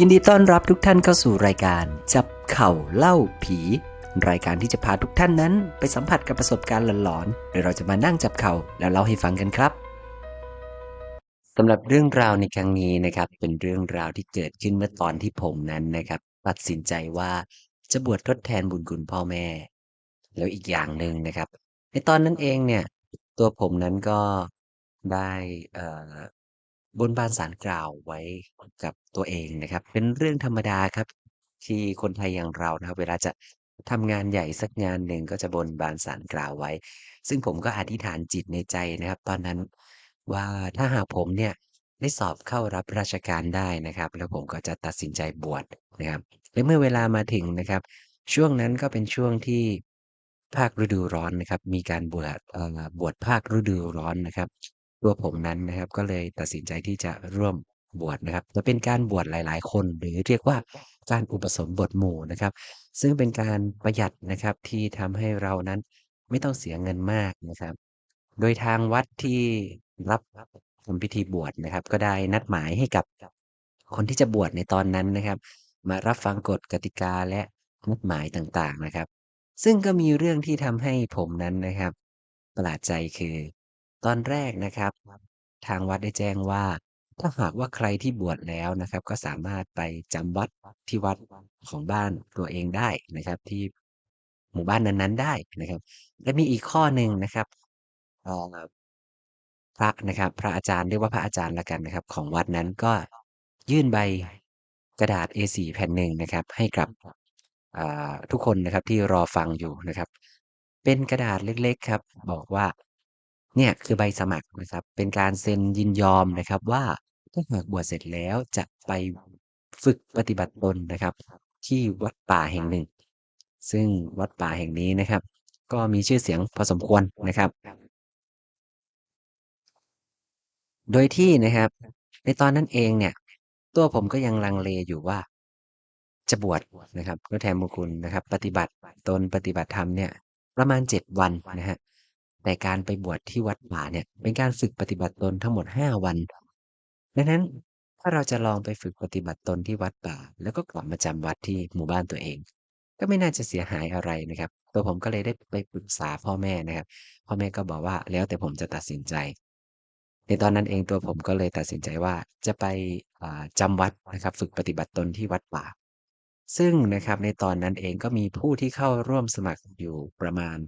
ยินดีต้อนรับทุกท่านเข้าสู่รายการ จับเข่าเล่าผี รายการที่จะพาทุกท่านนั้น ไปสัมผัสกับประสบการณ์หลอนๆโดยเราจะมานั่งจับเข่าแล้วเล่าให้ฟังกันครับสำหรับเรื่องราวในครั้งนี้นะครับ เป็นเรื่องราวที่เกิดขึ้นเมื่อตอนที่ผมนั้นนะครับ ตัดสินใจว่าจะบวชทดแทนบุญคุณพ่อแม่ แล้วอีกอย่างหนึ่งนะครับ ในตอนนั้นเองเนี่ย ตัวผมนั้นก็ได้เอ่อ บนบานศาลกล่าวไว้กับตัวเองนะครับ เป็นเรื่องธรรมดาครับ ที่คนไทยอย่างเรานะครับ เวลาจะทำงานใหญ่สักงานหนึ่งก็จะบนบานศาลกล่าวไว้ ซึ่งผมก็อธิษฐานจิตในใจนะครับ ตอนนั้นว่าถ้าหากผมเนี่ยได้สอบเข้ารับราชการได้นะครับ แล้วผมก็จะตัดสินใจบวชนะครับและเมื่อเวลามาถึงนะครับ ช่วงนั้นก็เป็นช่วงที่ภาคฤดูร้อนนะครับ มีการบวชเอ่อบวชภาคฤดูร้อนนะครับ ตัวผมนั้นนะครับ ก็เลยตัดสินใจที่จะร่วมบวชนะครับ จะเป็นการบวชหลาย ๆ คน หรือเรียกว่าการอุปสมบทหมู่นะครับ ซึ่งเป็นการประหยัดนะครับที่ทำให้เรานั้นไม่ต้องเสียเงินมากนะครับ โดยทางวัดที่รับทำพิธีบวชนะครับ ก็ได้นัดหมายให้กับคนที่จะบวชในตอนนั้นนะครับ มารับฟังกฎกติกาและนัดหมายต่างๆนะครับ ซึ่งก็มีเรื่องที่ทำให้ผมนั้นนะครับ ประหลาดใจคือ ตอนแรกนะครับ ทางวัดได้แจ้งว่า ถ้าหากว่าใครที่บวชแล้วนะครับ ก็สามารถไปจำวัดที่วัดของบ้านตัวเองได้นะครับ ที่หมู่บ้านนั้น ๆ ได้นะครับ และมีอีกข้อหนึ่งนะครับ เอ่อ พระนะครับ พระอาจารย์ เรียกว่าพระอาจารย์แล้วกันนะครับ ของวัดนั้นก็ยื่นใบกระดาษ A4 แผ่นหนึ่งนะครับ ให้กับ อ่า ทุกคนนะครับที่รอฟังอยู่นะครับ เป็นกระดาษเล็ก ๆ ครับ บอกว่า เนี่ยคือใบสมัครนะครับ เป็นการเซ็นยินยอมนะครับว่าถ้าหากบวชเสร็จแล้วจะไปฝึกปฏิบัติตนนะครับ ที่วัดป่าแห่งหนึ่ง ซึ่งวัดป่าแห่งนี้นะครับ ก็มีชื่อเสียงพอสมควรนะครับ โดยที่นะครับ ในตอนนั้นเองเนี่ย ตัวผมก็ยังลังเลอยู่ว่า จะบวชนะครับทดแทนบุคุณนะครับ ปฏิบัติตนปฏิบัติธรรมเนี่ย ประมาณ7วันนะฮะ แต่การไปบวชที่วัดป่าเนี่ยเป็นการฝึกปฏิบัติตนทั้งหมด 5 วัน ดังนั้นถ้าเราจะลองไปฝึกปฏิบัติตนที่วัดป่า แล้วก็กลับมาจำวัดที่หมู่บ้านตัวเอง ก็ไม่น่าจะเสียหายอะไรนะครับ ตัวผมก็เลยได้ไปปรึกษาพ่อแม่นะครับ พ่อแม่ก็บอกว่าแล้วแต่ผมจะตัดสินใจ ในตอนนั้นเองตัวผมก็เลยตัดสินใจว่าจะไปอ่าจำวัดนะครับ ฝึกปฏิบัติตนที่วัดป่า ซึ่งนะครับในตอนนั้นเองก็มีผู้ที่เข้าร่วมสมัครอยู่ประมาณ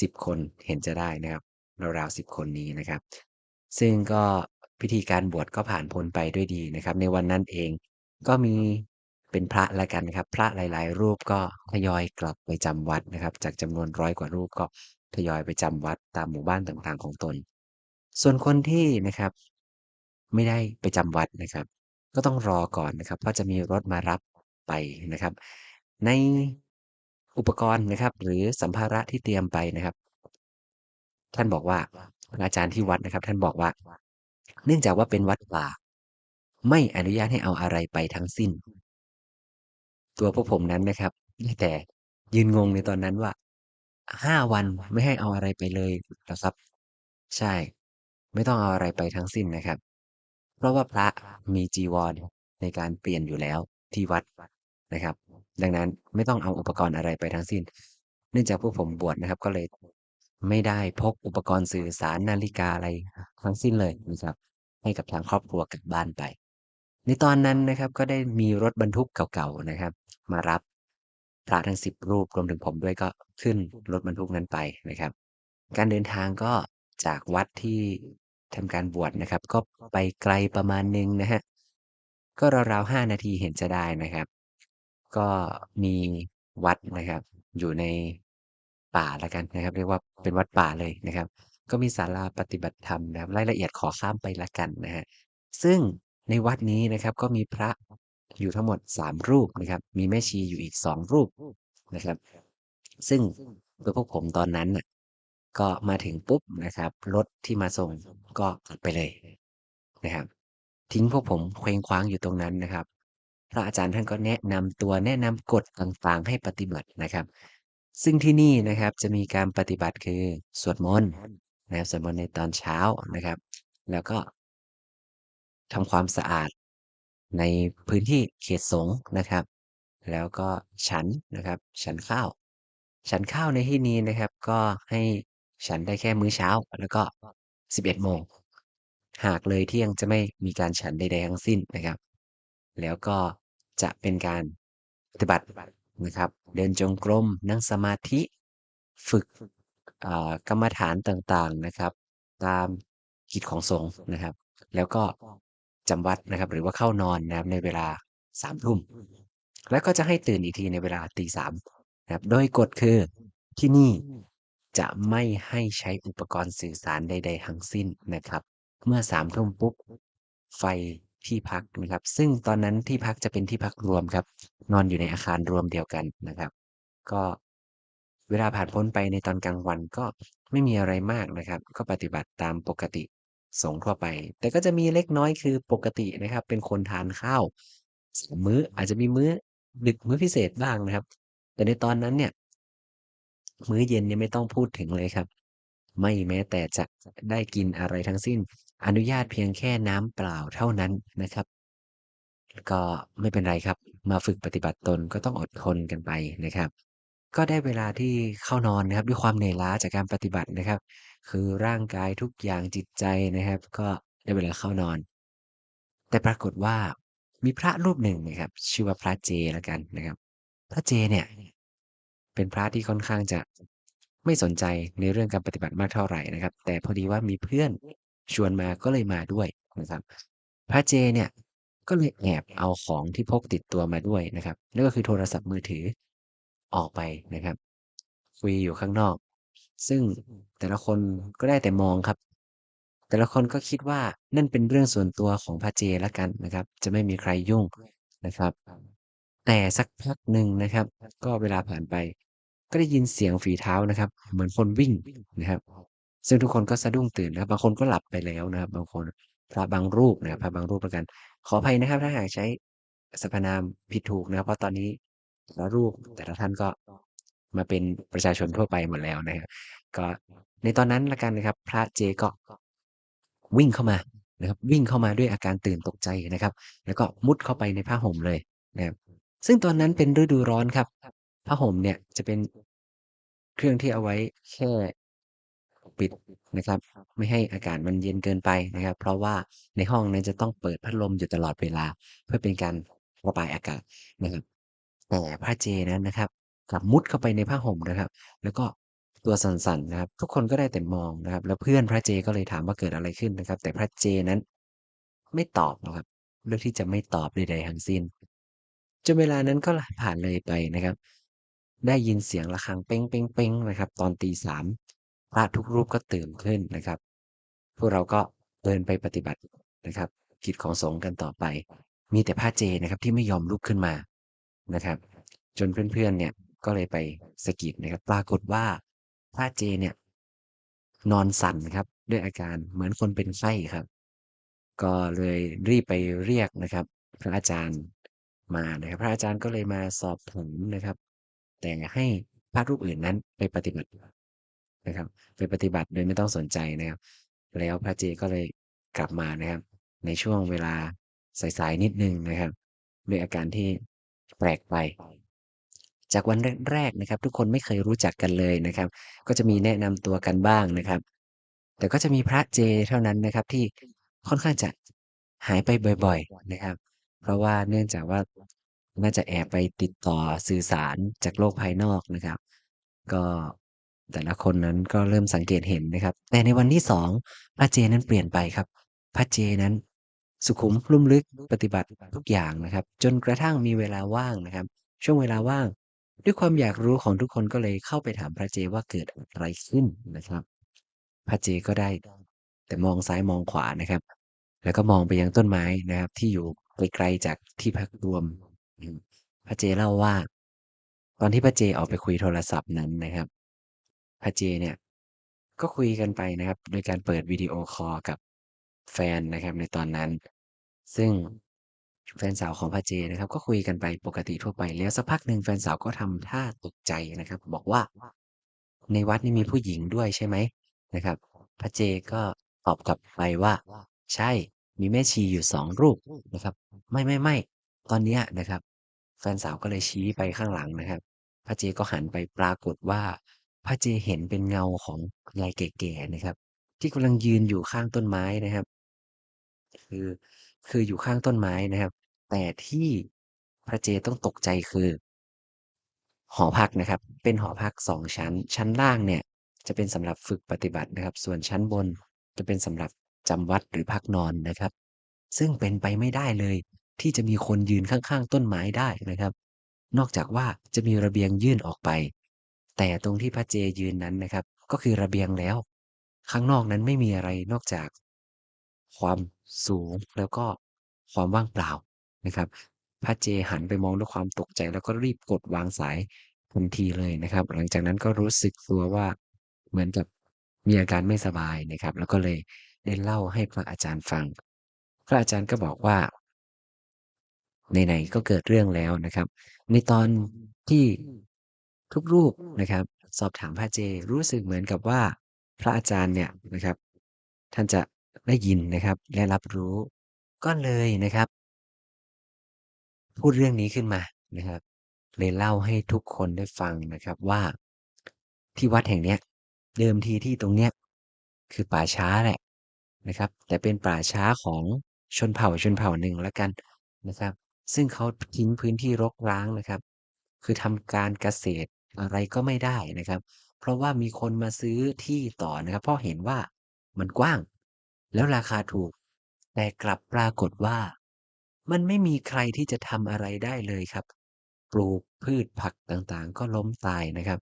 10 คนเห็นจะได้นะครับ ราวๆ10คนนี้นะครับ ซึ่งก็พิธีการบวชก็ผ่านพ้นไปด้วยดีนะครับ ในวันนั้นเองก็มีเป็นพระแล้วกันนะครับ พระหลาย ๆ รูปก็ทยอยกลับไปจำวัดนะครับ จากจำนวนร้อยกว่ารูปก็ทยอยไปจำวัดตามหมู่บ้านต่างๆ ของตน ส่วนคนที่นะครับ ไม่ได้ไปจำวัดนะครับ ก็ต้องรอก่อนนะครับเพราะจะมีรถมารับไปนะครับ ใน อุปกรณ์นะครับ หรือสัมภาระที่เตรียมไปนะครับ ท่านบอกว่าอาจารย์ที่วัดนะครับ ท่านบอกว่า เนื่องจากว่าเป็นวัดป่า ไม่อนุญาตให้เอาอะไรไปทั้งสิ้น ตัวพวกผมนั้นนะครับแต่ยืนงงในตอนนั้นว่า5วันไม่ให้เอาอะไรไปเลยเรอครับ ใช่ ไม่ต้องเอาอะไรไปทั้งสิ้นนะครับ เพราะว่าพระมีจีวรในการเปลี่ยนอยู่แล้วที่วัดนะครับ ดังนั้นไม่ต้องเอาอุปกรณ์อะไรไปทั้งสิ้น เนื่องจากพวกผมบวชนะครับ ก็เลยไม่ได้พกอุปกรณ์สื่อสารนาฬิกาอะไรทั้งสิ้นเลยนะครับ ให้กับทางครอบครัวกลับบ้านไป ในตอนนั้นนะครับก็ได้มีรถบรรทุกเก่าๆนะครับ มารับพระทั้ง10รูปรวมถึงผมด้วยก็ขึ้นรถบรรทุกนั้นไปนะครับ การเดินทางก็จากวัดที่ทำการบวชนะครับ ก็ไปไกลประมาณหนึ่งนะฮะก็ราวๆ5นาทีเห็นจะได้นะครับ ก็มีวัดนะครับ อยู่ในป่าแล้วกันนะครับ เรียกว่าเป็นวัดป่าเลยนะครับ ก็มีศาลาปฏิบัติธรรมนะครับ รายละเอียดขอข้ามไปล้วกันนะฮะซึ่งในวัดนี้นะครับ ก็มีพระอยู่ทั้งหมด 3 รูปนะครับ มีแม่ชีอยู่อีก 2 รูปนะครับ ซึ่งตัวพวกผมตอนนั้นน่ะก็มาถึงปุ๊บนะครับ รถที่มาส่งก็กลับไปเลยนะครับ ทิ้งพวกผมเคว้งคว้างอยู่ตรงนั้นนะครับ พระอาจารย์ท่านก็แนะนำตัวแนะนำกฎต่างๆ ให้ปฏิบัตินะครับ ซึ่งที่นี่นะครับจะมีการปฏิบัติคือสวดมนต์นะครับสวดมนต์ในตอนเช้านะครับ แล้วก็ทำความสะอาดในพื้นที่เขตสงฆ์นะครับ แล้วก็ฉันนะครับ ฉันข้าว ฉันข้าวในที่นี้นะครับ ก็ให้ฉันได้แค่มื้อเช้า แล้วก็11โมงหากเลยเที่ยงจะไม่มีการฉันใดๆทั้งสิ้นนะครับ แล้วก็จะเป็นการปฏิบัตินะครับ เดินจงกรมนั่งสมาธิฝึกกรรมฐานต่างๆนะครับ ตามกิจของสงฆ์นะครับ แล้วก็จำวัดนะครับ หรือว่าเข้านอนนะครับในเวลา3ทุ่มแล้วก็จะให้ตื่นอีกทีในเวลาตี3นะครับ โดยกฎคือที่นี่จะไม่ให้ใช้อุปกรณ์สื่อสารใด ๆ ทั้งสิ้นนะครับ เมื่อ3ทุ่มปุ๊บ ไฟ ที่พักนะครับ ซึ่งตอนนั้นที่พักจะเป็นที่พักรวมครับ นอนอยู่ในอาคารรวมเดียวกันนะครับ ก็เวลาผ่านพ้นไปในตอนกลางวันก็ไม่มีอะไรมากนะครับ ก็ปฏิบัติตามปกติสงฆ์ทั่วไป แต่ก็จะมีเล็กน้อยคือปกตินะครับ เป็นคนทานข้าวมื้ออาจจะมีมื้อดึกมื้อพิเศษบ้างนะครับ แต่ในตอนนั้นเนี่ย มื้อเย็นเนี่ยไม่ต้องพูดถึงเลยครับ ไม่แม้แต่จะได้กินอะไรทั้งสิ้น อนุญาตเพียงแค่น้ำเปล่าเท่านั้นนะครับ ก็ไม่เป็นไรครับ มาฝึกปฏิบัติตนก็ต้องอดทนกันไปนะครับ ก็ได้เวลาที่เข้านอนนะครับ ด้วยความเหนื่อยล้าจากการปฏิบัตินะครับ คือร่างกายทุกอย่างจิตใจนะครับ ก็ได้เวลาเข้านอน แต่ปรากฏว่ามีพระรูปหนึ่งนะครับ ชื่อว่าพระเจแล้วกันนะครับ พระเจเนี่ย เป็นพระที่ค่อนข้างจะไม่สนใจในเรื่องการปฏิบัติมากเท่าไหร่นะครับ แต่พอดีว่ามีเพื่อน ชวนมาก็เลยมาด้วยนะครับพระเจเนี่ยก็เลยแอบเอาของที่พกติดตัวมาด้วยนะครับนั่นก็คือโทรศัพท์มือถือออกไปนะครับ คุยอยู่ข้างนอก ซึ่งแต่ละคนก็ได้แต่มองครับ แต่ละคนก็คิดว่านั่นเป็นเรื่องส่วนตัวของพระเจแล้วกันนะครับ จะไม่มีใครยุ่งนะครับ แต่สักพักหนึ่งนะครับ ก็เวลาผ่านไป ก็ได้ยินเสียงฝีเท้านะครับ เหมือนคนวิ่งนะครับ ซึ่งทุกคนก็สะดุ้งตื่นนะครับ บางคนก็หลับไปแล้วนะครับ บางคนพระบางรูปนะครับพระบางรูปแล้วกัน ขออภัยนะครับ ถ้าหากใช้สรรพนามผิดถูกนะครับ เพราะตอนนี้แต่ละรูปแต่ละท่านก็มาเป็นประชาชนทั่วไปหมดแล้วนะครับ ก็ในตอนนั้นล้วกันนะครับ พระเจก็วิ่งเข้ามานะครับ วิ่งเข้ามาด้วยอาการตื่นตกใจนะครับ แล้วก็มุดเข้าไปในผ้าห่มเลยนะครับ ซึ่งตอนนั้นเป็นฤดูร้อนครับผ้าห่มเนี่ยจะเป็นเครื่องที่เอาไว้แค่ ปิดนะครับ ไม่ให้อากาศมันเย็นเกินไปนะครับ เพราะว่าในห้องนั้นจะต้องเปิดพัดลมอยู่ตลอดเวลา เพื่อเป็นการระบายอากาศนะครับ แต่พระเจนั้นนะครับกลับมุดเข้าไปในผ้าห่มนะครับ แล้วก็ตัวสั่นๆนะครับ ทุกคนก็ได้แต่มองนะครับ แล้วเพื่อนพระเจก็เลยถามว่าเกิดอะไรขึ้นนะครับ แต่พระเจนั้น ไม่ตอบนะครับเลือกที่จะไม่ตอบใดๆทั้งสิ้นจนเวลานั้นก็ผ่านเลยไปนะครับ ได้ยินเสียงระฆังเป๊งๆๆนะครับ ตอนตี3 พระทุกรูปก็ตื่นขึ้นนะครับ พวกเราก็เดินไปปฏิบัตินะครับ กิจของสงฆ์กันต่อไป มีแต่พระเจนะครับที่ไม่ยอมลุกขึ้นมานะครับ จนเพื่อนๆเนี่ยก็เลยไปสะกิดนะครับ ปรากฏว่าพระเจเนี่ย นอนสั่นครับ ด้วยอาการเหมือนคนเป็นไข้ครับ ก็เลยรีบไปเรียกนะครับ พระอาจารย์มานะครับ พระอาจารย์ก็เลยมาสอบถามนะครับ แต่ให้พระรูปอื่นนั้นไปปฏิบัติ นะครับ ไปปฏิบัติโดยไม่ต้องสนใจนะครับ แล้วพระเจก็เลยกลับมานะครับ ในช่วงเวลาสายๆนิดหนึ่งนะครับ ด้วยอาการที่แปลกไป จากวันแรกๆนะครับ ทุกคนไม่เคยรู้จักกันเลยนะครับ ก็จะมีแนะนำตัวกันบ้างนะครับ แต่ก็จะมีพระเจเท่านั้นนะครับที่ค่อนข้างจะหายไปบ่อยๆนะครับ เพราะว่าเนื่องจากว่าน่าจะแอบไปติดต่อสื่อสารจากโลกภายนอกนะครับ ก็ แต่ละคนนั้นก็เริ่มสังเกตเห็นนะครับ แต่ในวันที่2พระเจนั้นเปลี่ยนไปครับ พระเจนั้นสุขุมลุ่มลึกปฏิบัติทุกอย่างนะครับ จนกระทั่งมีเวลาว่างนะครับ ช่วงเวลาว่าง ด้วยความอยากรู้ของทุกคนก็เลยเข้าไปถามพระเจว่าเกิดอะไรขึ้นนะครับ พระเจก็ได้ แต่มองซ้ายมองขวานะครับ แล้วก็มองไปยังต้นไม้นะครับ ที่อยู่ไกลๆจากที่พักรวม พระเจเล่าว่า ตอนที่พระเจออกไปคุยโทรศัพท์นั้นนะครับ พระเจเนี่ย ก็คุยกันไปนะครับ โดยการเปิดวิดีโอคอลกับแฟนนะครับในตอนนั้น ซึ่งแฟนสาวของพระเจนะครับ ก็คุยกันไปปกติทั่วไป แล้วสักพักหนึ่งแฟนสาวก็ทำท่าตกใจนะครับ บอกว่า"ในวัดนี่มีผู้หญิงด้วยใช่ไหม?"นะครับพระเจก็ตอบกลับไปว่า"ใช่มีแม่ชีอยู่สองรูปนะครับ ไม่ไม่ไม่ตอนเนี้ยนะครับ แฟนสาวก็เลยชี้ไปข้างหลังนะครับพระเจก็หันไปปรากฏว่า พระเจเห็นเป็นเงาของยายแก่ ๆ นะครับ ที่กำลังยืนอยู่ข้างต้นไม้นะครับ คือ คืออยู่ข้างต้นไม้นะครับ แต่ที่พระเจต้องตกใจ คือ หอพักนะครับ เป็นหอพักสองชั้น ชั้นล่างเนี่ยจะเป็นสำหรับฝึกปฏิบัตินะครับ ส่วนชั้นบนจะเป็นสำหรับจำวัดหรือพักนอนนะครับ ซึ่งเป็นไปไม่ได้เลย ที่จะมีคนยืนข้าง ๆ ต้นไม้ได้นะครับ นอกจากว่าจะมีระเบียงยื่นออกไป แต่ตรงที่พระเจยืนนั้นนะครับ ก็คือระเบียงแล้ว ข้างนอกนั้นไม่มีอะไรนอกจาก ความสูงแล้วก็ความว่างเปล่านะครับ พระเจหันไปมองด้วยความตกใจแล้วก็รีบกดวางสายทันทีเลยนะครับ หลังจากนั้นก็รู้สึกตัวว่าเหมือนกับมีอาการไม่สบายนะครับ แล้วก็เลยได้เล่าให้พระอาจารย์ฟัง พระอาจารย์ก็บอกว่าไหนๆก็เกิดเรื่องแล้วนะครับ ในตอนที่ ทุกรูปนะครับ สอบถามพระเจรู้สึกเหมือนกับว่า พระอาจารย์เนี่ยนะครับ ท่านจะได้ยินนะครับและรับรู้ก็เลยนะครับ พูดเรื่องนี้ขึ้นมานะครับ เลยเล่าให้ทุกคนได้ฟังนะครับว่าที่วัดแห่งเนี้ย เดิมทีที่ตรงเนี้ยคือป่าช้าแหละนะครับ แต่เป็นป่าช้าของชนเผ่าชนเผ่าหนึ่งแล้วกันนะครับ ซึ่งเขาทิ้งพื้นที่รกร้างนะครับ คือทำการเกษตร อะไรก็ไม่ได้นะครับ เพราะว่ามีคนมาซื้อที่ต่อนะครับ เพราะเห็นว่ามันกว้าง แล้วราคาถูก แต่กลับปรากฏว่า มันไม่มีใครที่จะทำอะไรได้เลยครับ ปลูกพืชผักต่างๆ ก็ล้มตายนะครับ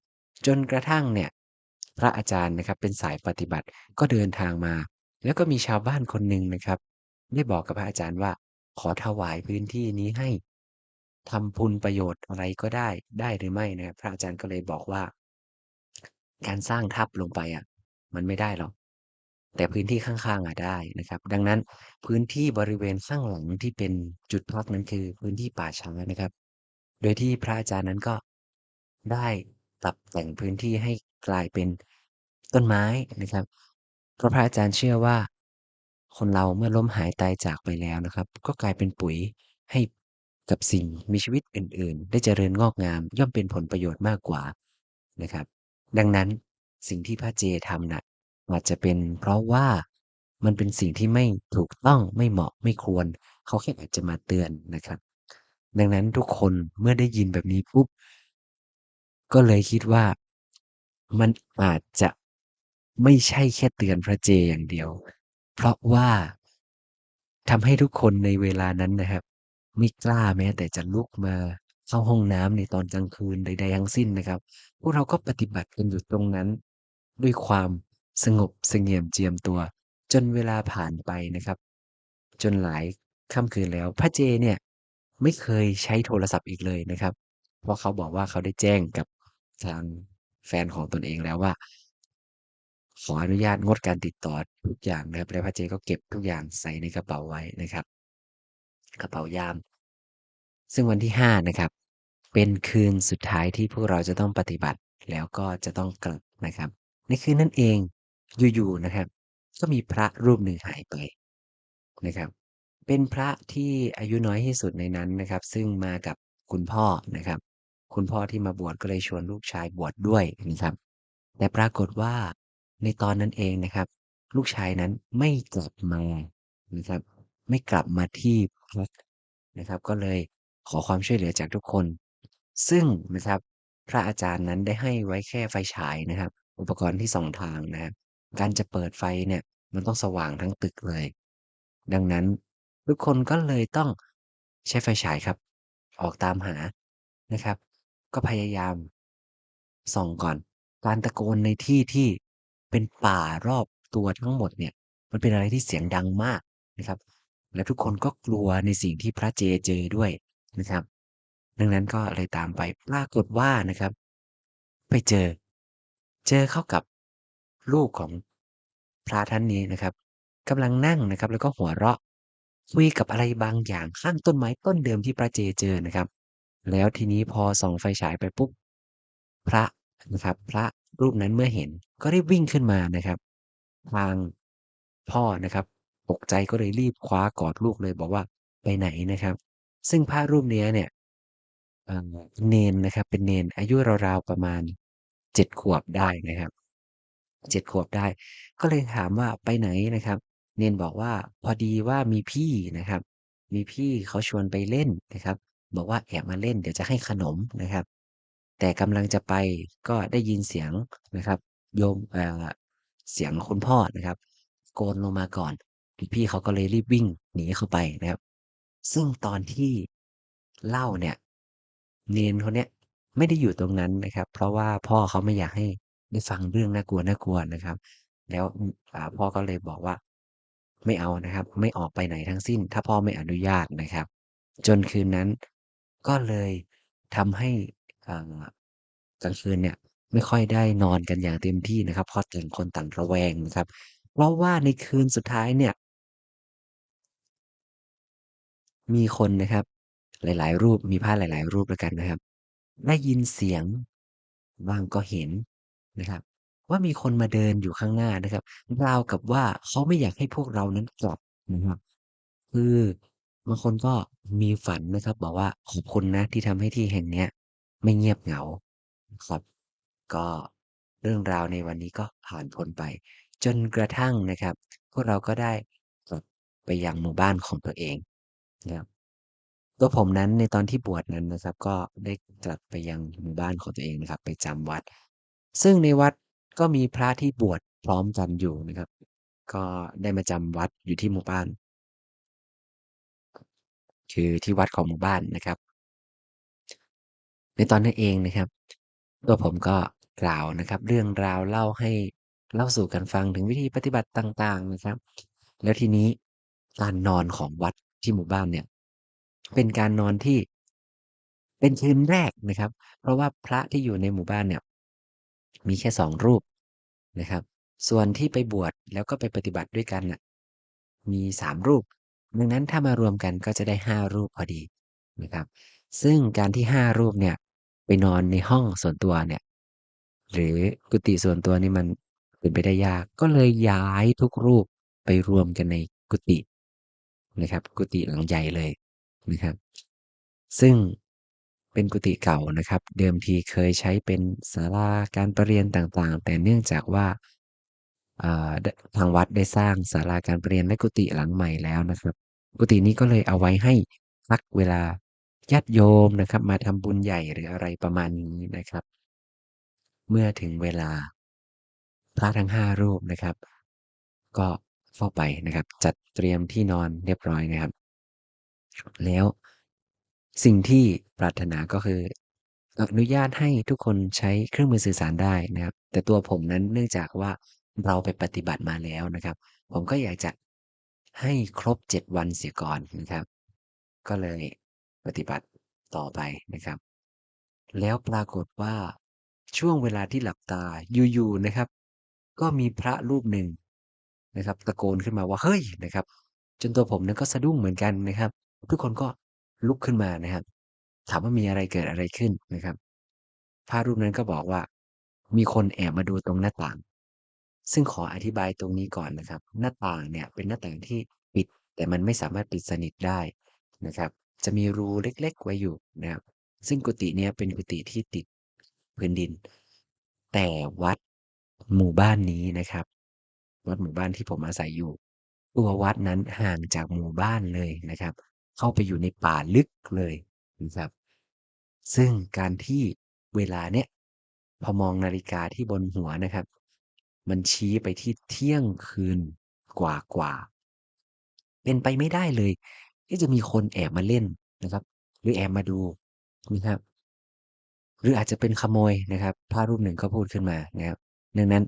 จนกระทั่งเนี่ย พระอาจารย์นะครับ เป็นสายปฏิบัติก็เดินทางมา แล้วก็มีชาวบ้านคนหนึ่งนะครับ ได้บอกกับพระอาจารย์ว่า ขอถวายพื้นที่นี้ให้ ทำคุณประโยชน์อะไรก็ได้ได้หรือไม่นะครับพระอาจารย์ก็เลยบอกว่า การสร้างทับลงไปอะ มันไม่ได้หรอก แต่พื้นที่ข้างๆอะได้นะครับ ดังนั้นพื้นที่บริเวณข้างหลังที่เป็นจุดพักนั้นคือ พื้นที่ป่าช้านะครับ โดยที่พระอาจารย์นั้นก็ได้ปรับแต่งพื้นที่ให้กลายเป็นต้นไม้นะครับเพราะพระอาจารย์เชื่อว่า คนเราเมื่อล้มหายตายจากไปแล้วนะครับ ก็กลายเป็นปุ๋ยให้ กับสิ่งมีชีวิตอื่น ๆ ได้เจริญงอกงาม ย่อมเป็นผลประโยชน์มากกว่านะครับ ดังนั้นสิ่งที่พระเจทำน่ะอาจจะเป็นเพราะว่ามันเป็นสิ่งที่ไม่ถูกต้องไม่เหมาะไม่ควร เขาแค่อาจจะมาเตือนนะครับ ดังนั้นทุกคนเมื่อได้ยินแบบนี้ปุ๊บก็เลยคิดว่ามันอาจจะไม่ใช่แค่เตือนพระเจอย่างเดียว เพราะว่าทำให้ทุกคนในเวลานั้นนะครับ ไม่กล้าแม้แต่จะลุกมาเข้าห้องน้ำในตอนกลางคืนใด ๆ ทั้งสิ้นนะครับ พวกเราก็ปฏิบัติกันอยู่ตรงนั้น ด้วยความสงบเสงี่ยมเจียมตัว จนเวลาผ่านไปนะครับ จนหลายค่ำคืนแล้ว พระเจเนี่ยไม่เคยใช้โทรศัพท์อีกเลยนะครับ เพราะเขาบอกว่าเขาได้แจ้งกับทางแฟนของตนเองแล้วว่า ขออนุญาตงดการติดต่อทุกอย่างนะครับแล้วพระเจก็เก็บทุกอย่างใส่ในกระเป๋าไว้นะครับ กระเป๋ายาม ซึ่งวันที่ 5 นะครับ เป็นคืนสุดท้ายที่พวกเราจะต้องปฏิบัติ แล้วก็จะต้องกลับนะครับ ในคืนนั้นเองอยู่ๆนะครับ ก็มีพระรูปหนึ่งหายไปนะครับ เป็นพระที่อายุน้อยที่สุดในนั้นนะครับ ซึ่งมากับคุณพ่อนะครับ คุณพ่อที่มาบวชก็เลยชวนลูกชายบวชด้วยนะครับ แต่ปรากฏว่าในตอนนั้นเองนะครับ ลูกชายนั้นไม่กลับมานะครับ ไม่กลับมาที่วัดนะครับ ก็เลยขอความช่วยเหลือจากทุกคน ซึ่งนะครับพระอาจารย์นั้นได้ให้ไว้แค่ไฟฉายนะครับ อุปกรณ์ที่ส่องทางนะครับ การจะเปิดไฟเนี่ยมันต้องสว่างทั้งตึกเลย ดังนั้นทุกคนก็เลยต้องใช้ไฟฉายครับ ออกตามหานะครับ ก็พยายามส่องก่อน การตะโกนในที่ที่เป็นป่ารอบตัวทั้งหมดเนี่ย มันเป็นอะไรที่เสียงดังมากนะครับ และทุกคนก็กลัวในสิ่งที่พระเจเจอด้วยนะครับ ดังนั้นก็เลยตามไปปรากฏว่านะครับ ไปเจอ เจอเข้ากับลูกของพระท่านนี้นะครับกำลังนั่งนะครับ แล้วก็หัวเราะคุยกับอะไรบางอย่างข้างต้นไม้ต้นเดิมที่พระเจเจอนะครับ แล้วทีนี้พอส่องไฟฉายไปปุ๊บพระนะครับ พระรูปนั้นเมื่อเห็นก็รีบวิ่งขึ้นมานะครับ ทางพ่อนะครับ ตกใจก็เลยรีบคว้ากอดลูกเลยบอกว่า ไปไหนนะครับ ซึ่งพระรูปเนี้ยเนี่ยเอ่อเณรนะครับ เป็นเณรอายุราวๆประมาณ7ขวบได้นะครับ7ขวบได้ ก็เลยถามว่าไปไหนนะครับเณรบอกว่าพอดีว่ามีพี่นะครับ มีพี่เขาชวนไปเล่นนะครับ บอกว่าแอบมาเล่นเดี๋ยวจะให้ขนมนะครับ แต่กำลังจะไปก็ได้ยินเสียงนะครับ โยมเอ่อเสียงคุณพ่อนะครับโกนลงมาก่อน พี่เขาก็เลยรีบวิ่งหนีเข้าไปนะครับ ซึ่งตอนที่เล่าเนี่ยเณรคนเนี้ยไม่ได้อยู่ตรงนั้นนะครับ เพราะว่าพ่อเขาไม่อยากให้ได้ฟังเรื่องน่ากลัวๆนะครับ แล้วพ่อก็เลยบอกว่าไม่เอานะครับ ไม่ออกไปไหนทั้งสิ้น ถ้าพ่อไม่อนุญาตนะครับ จนคืนนั้นก็เลยทำให้กลางคืนเนี่ย ไม่ค่อยได้นอนกันอย่างเต็มที่นะครับเพราะต่างคนต่างระแวงนะครับ เพราะว่าในคืนสุดท้ายเนี่ย มีคนนะครับ หลาย ๆ รูป มีพระหลาย ๆ รูปแล้วกันนะครับ ได้ยินเสียงบางก็เห็นนะครับว่า มีคนมาเดินอยู่ข้างหน้านะครับ ราวกับว่า เขาไม่อยากให้พวกเรานั้นกลับนะครับ คือบางคนก็มีฝันนะครับ บอกว่า ขอบคุณนะที่ทำให้ที่แห่งเนี้ยไม่เงียบเหงา ครับ ก็เรื่องราวในวันนี้ก็ผ่านพ้นไป จนกระทั่งนะครับ พวกเราก็ได้กลับไปยังหมู่บ้านของตัวเอง ครับ ตัวผมนั้นในตอนที่บวชนั้นนะครับ ก็ได้กลับไปยังหมู่บ้านของตัวเองนะครับ ไปจำวัด ซึ่งในวัดก็มีพระที่บวชพร้อมกันอยู่นะครับ ก็ได้มาจำวัดอยู่ที่หมู่บ้าน คือที่วัดของหมู่บ้านนะครับ ในตอนนั้นเองนะครับ ตัวผมก็กล่าวนะครับ เรื่องราวเล่าให้เล่าสู่กันฟังถึงวิธีปฏิบัติต่าง ๆ นะครับ แล้วทีนี้การนอนของวัด ที่หมู่บ้านเนี่ย เป็นการนอนที่ เป็นคืนแรกนะครับ เพราะว่าพระที่อยู่ในหมู่บ้านเนี่ย มีแค่2รูปนะครับ ส่วนที่ไปบวชแล้วก็ไปปฏิบัติด้วยกันน่ะ มี3รูป ดังนั้นถ้ามารวมกันก็จะได้5รูปพอดีนะครับ ซึ่งการที่5รูปเนี่ย ไปนอนในห้องส่วนตัวเนี่ย หรือกุฏิส่วนตัวนี่มันเป็นไปได้ยาก ก็เลยย้ายทุกรูปไปรวมกันในกุฏิ นะครับ กุฏิหลังใหญ่เลยนะครับ ซึ่งเป็นกุฏิเก่านะครับ เดิมทีเคยใช้เป็นศาลาการประเรียนต่างๆ แต่เนื่องจากว่าทางวัดได้สร้างศาลาการประเรียนและกุฏิหลังใหม่แล้วนะครับ กุฏินี้ก็เลยเอาไว้ให้พักเวลาญาติโยมนะครับ มาทำบุญใหญ่หรืออะไรประมาณนี้นะครับ เมื่อถึงเวลาพระทั้งห้ารูปนะครับ ก็ เข้าไปนะครับ จัดเตรียมที่นอนเรียบร้อยนะครับ แล้วสิ่งที่ปรารถนาก็คืออนุญาตให้ทุกคนใช้เครื่องมือสื่อสารได้นะครับ แต่ตัวผมนั้นเนื่องจากว่าเราไปปฏิบัติมาแล้วนะครับ ผมก็อยากจะให้ครบ7วันเสียก่อนนะครับ ก็เลยปฏิบัติต่อไปนะครับ แล้วปรากฏว่าช่วงเวลาที่หลับตาอยู่ๆนะครับ ก็มีพระรูปหนึ่ง นะครับตะโกนขึ้นมาว่าเฮ้ยนะครับ จนตัวผมนั้นก็สะดุ้งเหมือนกันนะครับ ทุกคนก็ลุกขึ้นมานะครับ ถามว่ามีอะไรเกิดอะไรขึ้นนะครับพระรูปนั้นก็บอกว่า มีคนแอบมาดูตรงหน้าต่าง ซึ่งขออธิบายตรงนี้ก่อนนะครับ หน้าต่างเนี่ยเป็นหน้าต่างที่ปิด แต่มันไม่สามารถปิดสนิทได้นะครับ จะมีรูเล็กๆ ไว้อยู่นะครับ ซึ่งกุฏิเนี้ยเป็นกุฏิที่ติดพื้นดิน แต่วัดหมู่บ้านนี้นะครับ วัดหมู่บ้านที่ผมอาศัยอยู่ ตัววัดนั้นห่างจากหมู่บ้านเลยนะครับ เข้าไปอยู่ในป่าลึกเลยนะครับ ซึ่งการที่เวลาเนี้ยพอมองนาฬิกาที่บนหัวนะครับ มันชี้ไปที่เที่ยงคืนกว่าๆเป็นไปไม่ได้เลย ที่จะมีคนแอบมาเล่นนะครับ หรือแอบมาดูนะครับหรืออาจจะเป็นขโมยนะครับพระรูปหนึ่งก็พูดขึ้นมานะครับ ดังนั้น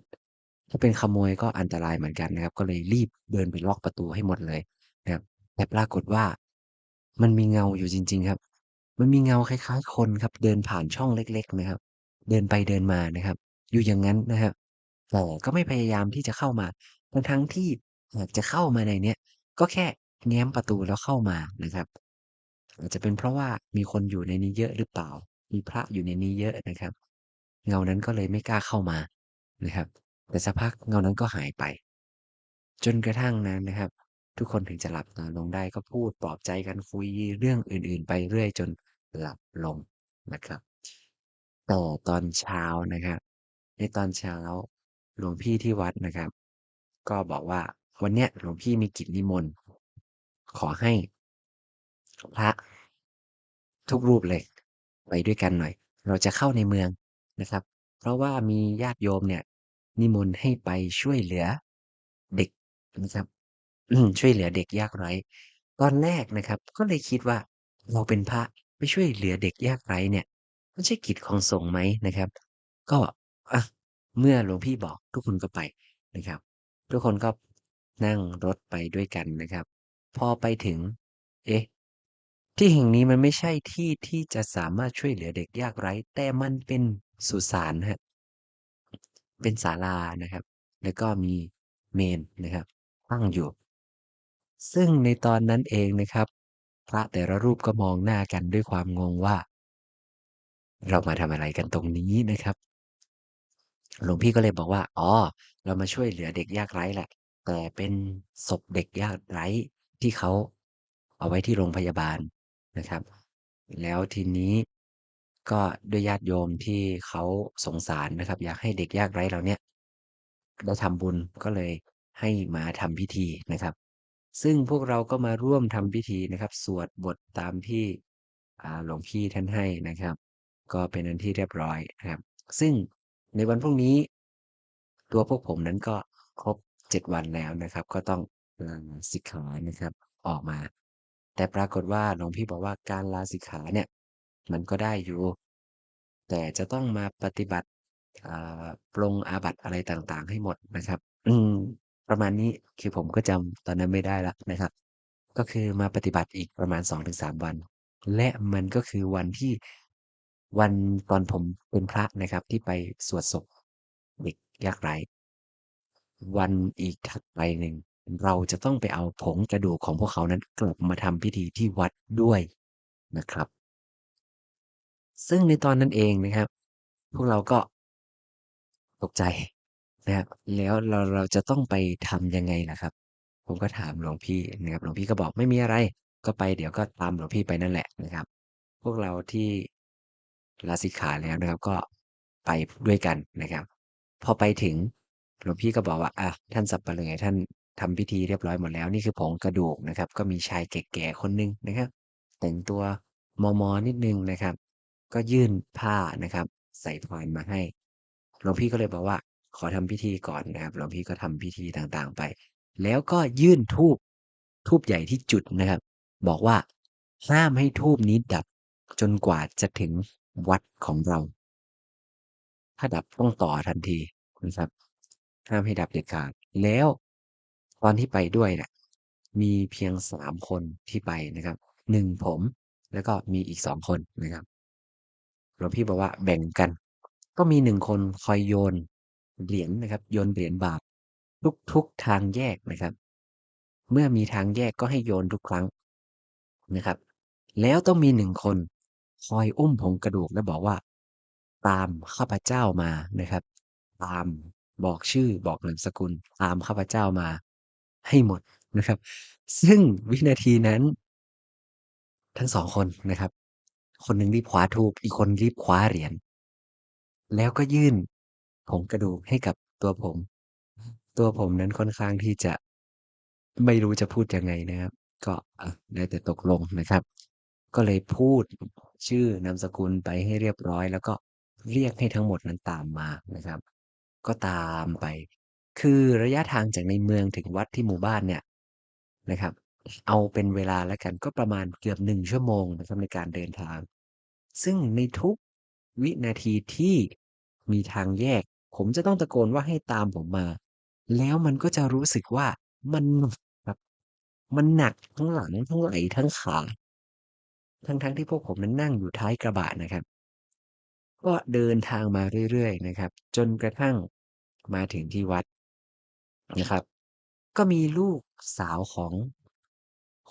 ถ้าเป็นขโมยก็อันตรายเหมือนกันนะครับ ก็เลยรีบเดินไปล็อกประตูให้หมดเลยนะครับ แต่ปรากฏว่า มันมีเงาอยู่จริง ๆ ครับ มันมีเงาคล้ายๆ คนครับ เดินผ่านช่องเล็ก ๆ นะครับ เดินไปเดินมานะครับ อยู่อย่างงั้นนะครับแต่ก็ไม่พยายามที่จะเข้ามาทั้งที่อยากจะเข้ามาในเนี้ยก็แค่แง้มประตูแล้วเข้ามานะครับ อาจจะเป็นเพราะว่ามีคนอยู่ในนี้เยอะหรือเปล่า มีพระอยู่ในนี้เยอะนะครับ เงานั้นก็เลยไม่กล้าเข้ามานะครับ แต่สักพักเงานั้นก็หายไป จนกระทั่งนั้นนะครับ ทุกคนถึงจะหลับตาลงได้ก็พูดปลอบใจกันคุยเรื่องอื่น ๆ ไปเรื่อยจนหลับลงนะครับต่อตอนเช้านะครับ ในตอนเช้าหลวงพี่ที่วัดนะครับ ก็บอกว่า"วันเนี้ยหลวงพี่มีกิจนิมนต์ขอให้พระทุกรูปเลย ไปด้วยกันหน่อย เราจะเข้าในเมืองนะครับ เพราะว่ามีญาติโยมเนี่ย นิมนต์ให้ไปช่วยเหลือเด็กนะครับ อืม ช่วยเหลือเด็กยากไร้"ตอนแรกนะครับ ก็เลยคิดว่า เราเป็นพระไปช่วยเหลือเด็กยากไร้เนี่ยไม่ใช่กิจของสงฆ์ไหมนะครับ ก็ อะ เมื่อหลวงพี่บอกทุกคนก็ไปนะครับ ทุกคนก็นั่งรถไปด้วยกันนะครับ พอไปถึง เอ๊ะ ที่แห่งนี้มันไม่ใช่ที่ที่จะสามารถช่วยเหลือเด็กยากไร้ แต่มันเป็นสุสานครับ เป็นศาลานะครับ แล้วก็มีเมรุนะครับตั้งอยู่ ซึ่งในตอนนั้นเองนะครับ พระแต่ละรูปก็มองหน้ากันด้วยความงงว่า เรามาทำอะไรกันตรงนี้นะครับ หลวงพี่ก็เลยบอกว่า"อ๋อ เรามาช่วยเหลือเด็กยากไร้แหละ แต่เป็นศพเด็กยากไร้ที่เขาเอาไว้ที่โรงพยาบาลนะครับ แล้วทีนี้ ก็ด้วยญาติโยมที่เขาสงสารนะครับ อยากให้เด็กยากไร้เหล่าเนี้ย ได้ทำบุญก็เลยให้มาทำพิธีนะครับ ซึ่งพวกเราก็มาร่วมทำพิธีนะครับ สวดบทตามที่อ่าหลวงพี่ท่านให้นะครับ ก็เป็นอันที่เรียบร้อยนะครับ ซึ่งในวันพรุ่งนี้ ตัวพวกผมนั้นก็ครบ7วันแล้วนะครับ ก็ต้องลาสิกขานะครับ ออกมา แต่ปรากฏว่าหลวงพี่บอกว่า"การลาสิกขาเนี่ย มันก็ได้อยู่ แต่จะต้องมาปฏิบัติ อ่า ปรงอาบัติอะไรต่าง ๆ ให้หมดนะครับ"อืม ประมาณนี้ คือผมก็จำตอนนั้นไม่ได้แล้วนะครับ ก็คือมาปฏิบัติอีกประมาณ 2-3 วัน และมันก็คือวันที่ วันตอนผมเป็นพระนะครับ ที่ไปสวดศพเด็กยากไร้ วันอีกถัดไปหนึ่ง เราจะต้องไปเอาผงกระดูกของพวกเขานั้น กลับมาทำพิธีที่วัดด้วยนะครับ ซึ่งในตอนนั้นเองนะครับ พวกเราก็ตกใจนะครับ แล้วเราเราจะต้องไปทำยังไงล่ะครับ?ผมก็ถามหลวงพี่นะครับหลวงพี่ก็บอก"ไม่มีอะไร ก็ไปเดี๋ยวก็ตามหลวงพี่ไปนั่นแหละ"นะครับ พวกเราที่ลาสิกขาแล้วนะครับก็ไปด้วยกันนะครับ พอไปถึงหลวงพี่ก็บอกว่า"อะท่านสับปะเหร่อท่านทำพิธีเรียบร้อยหมดแล้วนี่คือผงกระดูกนะครับ"ก็มีชายแก่ๆคนหนึ่งนะครับ แต่งตัวมอๆนิดนึงนะครับ ก็ยื่นผ้านะครับ ใส่พานมาให้หลวงพี่ก็เลยบอกว่า"ขอทำพิธีก่อน"นะครับหลวงพี่ก็ทำพิธีต่างๆไป แล้วก็ยื่นธูปธูปใหญ่ที่จุดนะครับ บอกว่า"ห้ามให้ธูปนี้ดับจนกว่าจะถึงวัดของเรา"ถ้าดับต้องต่อทันทีนะครับห้ามให้ดับเด็ดขาดแล้วตอนที่ไปด้วยเนี่ยมีเพียง3คนที่ไปนะครับ1ผมแล้วก็มีอีก2คนนะครับ หลวงพี่บอกว่า"แบ่งกัน"ก็มี1คนคอยโยนเหรียญนะครับ โยนเหรียญบาปทุกๆทางแยกนะครับ เมื่อมีทางแยกก็ให้โยนทุกครั้งนะครับ แล้วต้องมี1คนคอยอุ้มผงกระดูกแล้วบอกว่า"ตามข้าพเจ้ามา"นะครับ ตามบอกชื่อบอกนามสกุล"ตามข้าพเจ้ามา ให้หมด"นะครับ ซึ่งวินาทีนั้น ทั้ง2คนนะครับ คนหนึ่งรีบคว้าธูป อีกคนรีบคว้าเหรียญ แล้วก็ยื่นผงกระดูกให้กับตัวผม ตัวผมนั้นค่อนข้างที่จะ ไม่รู้จะพูดยังไงนะครับ ก็อะได้แต่ตกลงนะครับ ก็เลยพูดชื่อนามสกุลไปให้เรียบร้อย แล้วก็เรียกให้ทั้งหมดนั้นตามมานะครับ ก็ตามไป คือระยะทางจากในเมืองถึงวัดที่หมู่บ้านเนี่ยนะครับ เอาเป็นเวลาแล้วกัน ก็ประมาณเกือบ 1 ชั่วโมงนะครับในการเดินทาง ซึ่งในทุกวินาทีที่มีทางแยก ผมจะต้องตะโกนว่า"ให้ตามผมมา"แล้วมันก็จะรู้สึกว่า มัน แบบ มันหนักทั้งหลัง ทั้งไหล่ ทั้งขา ทั้ง ๆ ที่พวกผมนั้นนั่งอยู่ท้ายกระบะนะครับ ก็เดินทางมาเรื่อย ๆ นะครับ จนกระทั่งมาถึงที่วัด นะครับ ก็มีลูกสาวของ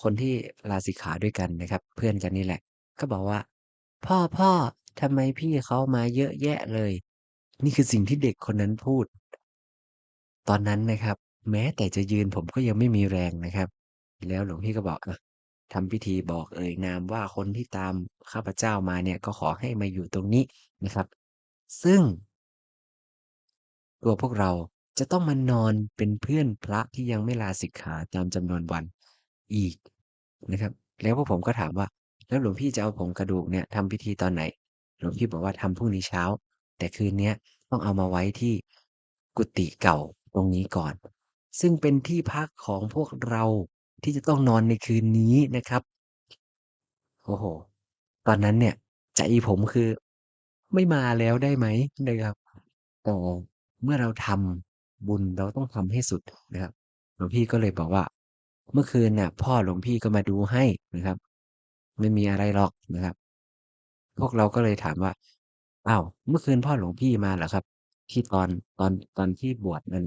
คนที่ลาสิกขาด้วยกันนะครับ เพื่อนกันนี่แหละ ก็บอกว่า"พ่อๆทำไมพี่เขามาเยอะแยะเลย"นี่คือสิ่งที่เด็กคนนั้นพูด ตอนนั้นนะครับ แม้แต่จะยืนผมก็ยังไม่มีแรงนะครับ แล้วหลวงพี่ก็บอกอะทำพิธีบอกเอ่ยนามว่าคนที่ตามข้าพเจ้ามาเนี่ยก็ขอให้มาอยู่ตรงนี้นะครับ ซึ่ง ตัวพวกเราจะต้องมานอนเป็นเพื่อนพระที่ยังไม่ลาสิกขาตามจำนวนวัน อีกนะครับ แล้วพวกผมก็ถามว่า แล้วหลวงพี่จะเอาผงกระดูกเนี่ยทำพิธีตอนไหน หลวงพี่บอกว่าทำพรุ่งนี้เช้า แต่คืนเนี้ยต้องเอามาไว้ที่กุฏิเก่าตรงนี้ก่อน ซึ่งเป็นที่พักของพวกเราที่จะต้องนอนในคืนนี้นะครับโอ้โฮตอนนั้นเนี่ยใจผมคือ ไม่มาแล้วได้ไหมนะครับแต่เมื่อเราทำบุญเราต้องทำให้สุดนะครับหลวงพี่ก็เลยบอกว่า เมื่อคืนน่ะ พ่อหลวงพี่ก็มาดูให้นะครับ ไม่มีอะไรหรอกนะครับ พวกเราก็เลยถามว่าอ้าวเมื่อคืนพ่อหลวงพี่มาเหรอครับ?ที่ตอนตอนตอนที่บวชนั่น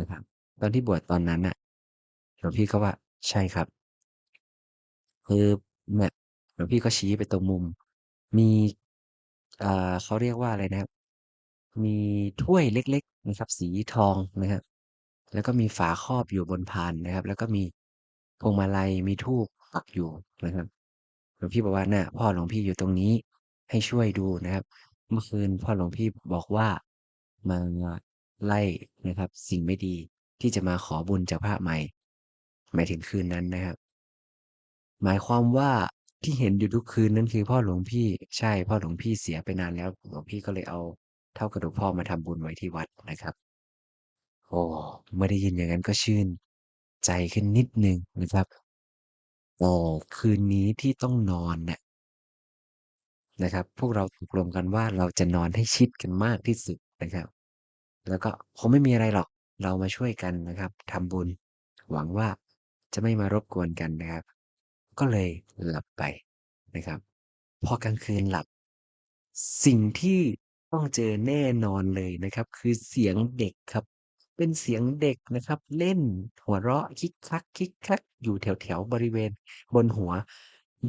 นะครับ ตอนที่บวชตอนนั้นน่ะ หลวงพี่ก็ว่าใช่ครับ คือเนี่ยหลวงพี่ก็ชี้ไปตรงมุม มีอ่าเขาเรียกว่าอะไรนะครับ มีถ้วยเล็ก ๆ นะครับ สีทองนะครับแล้วก็มีฝาครอบอยู่บนพานนะครับ แล้วก็มี พวงมาลัยมีธูปปักอยู่นะครับหลวงพี่บอกว่า"น่ะพ่อหลวงพี่อยู่ตรงนี้ให้ช่วยดูนะครับ เมื่อคืนพ่อหลวงพี่บอกว่ามาไล่นะครับ สิ่งไม่ดีที่จะมาขอบุญจากพระใหม่"หมายถึงคืนนั้นนะครับ หมายความว่าที่เห็นอยู่ทุกคืนนั้นคือพ่อหลวงพี่ใช่พ่อหลวงพี่เสียไปนานแล้วหลวงพี่ก็เลยเอาเท่ากระดูกพ่อมาทำบุญไว้ที่วัดนะครับ โอ้เมื่อได้ยินอย่างนั้นก็ชื่น ใจขึ้นนิดหนึ่งนะครับแต่คืนนี้ที่ต้องนอนเนี่ย นะครับ พวกเราตกลงกันว่า เราจะนอนให้ชิดกันมากที่สุดนะครับ แล้วก็คงไม่มีอะไรหรอก เรามาช่วยกันนะครับทำบุญ หวังว่าจะไม่มารบกวนกันนะครับ ก็เลยหลับไปนะครับ พอกลางคืนหลับ สิ่งที่ต้องเจอแน่นอนเลยนะครับ คือเสียงเด็กครับ เป็นเสียงเด็กนะครับ เล่นหัวเราะคิกคักๆอยู่แถวๆบริเวณบนหัว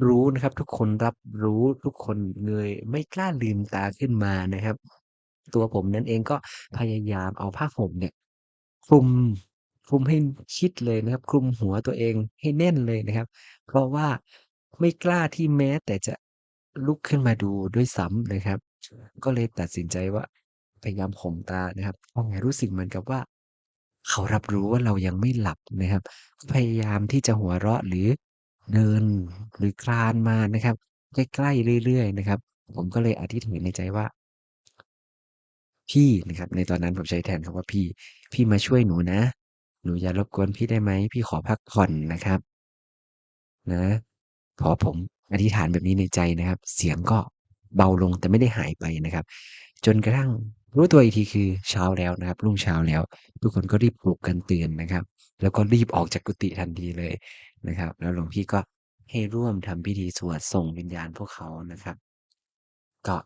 รู้นะครับ ทุกคนรับรู้ทุกคนเลยไม่กล้าลืมตาขึ้นมานะครับ ตัวผมนั้นเองก็พยายามเอาผ้าห่มเนี่ยคลุมคลุมให้ชิดเลยนะครับ คลุมหัวตัวเองให้แน่นเลยนะครับ เพราะว่าไม่กล้าที่แม้แต่จะลุกขึ้นมาดูด้วยซ้ำนะครับ ก็เลยตัดสินใจว่าพยายามข่มตานะครับแต่รู้สึกเหมือนกับว่า เขารับรู้ว่าเรายังไม่หลับนะครับ พยายามที่จะหัวเราะหรือเดินหรือคลานมานะครับ ใกล้ๆเรื่อยๆนะครับ ผมก็เลยอธิษฐานในใจว่า"พี่"นะครับ ในตอนนั้นผมใช้แทนคำว่าพี่"พี่มาช่วยหนูนะ หนูอย่ารบกวนพี่ได้ไหม?พี่ขอพักผ่อนนะครับ"นะพอผมอธิษฐานแบบนี้ในใจนะครับ เสียงก็เบาลงแต่ไม่ได้หายไปนะครับ จนกระทั่ง รู้ตัวอีกทีคือเช้าแล้วนะครับ รุ่งเช้าแล้ว ทุกคนก็รีบปลุกกันตื่นนะครับ แล้วก็รีบออกจากกุฏิทันทีเลยนะครับ แล้วหลวงพี่ก็ให้ร่วมทำพิธีสวดส่งวิญญาณพวกเขานะครับ ก็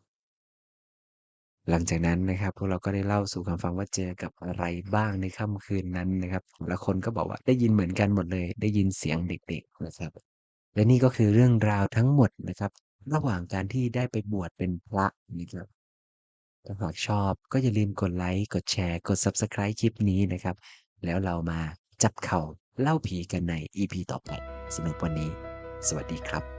หลังจากนั้นนะครับ พวกเราก็ได้เล่าสู่กันฟังว่าเจอกับอะไรบ้างในค่ำคืนนั้นนะครับและคนก็บอกว่าได้ยินเหมือนกันหมดเลย ได้ยินเสียงเด็ก ๆนะครับ และนี่ก็คือเรื่องราวทั้งหมดนะครับ ระหว่างการที่ได้ไปบวชเป็นพระนะครับ ถ้าหากชอบก็อย่าลืมกดไลค์ กดแชร์ กด Subscribe คลิปนี้นะครับ แล้วเรามาจับเข่าเล่าผีกันใน EP ต่อไปสำหรับวันนี้ สวัสดีครับ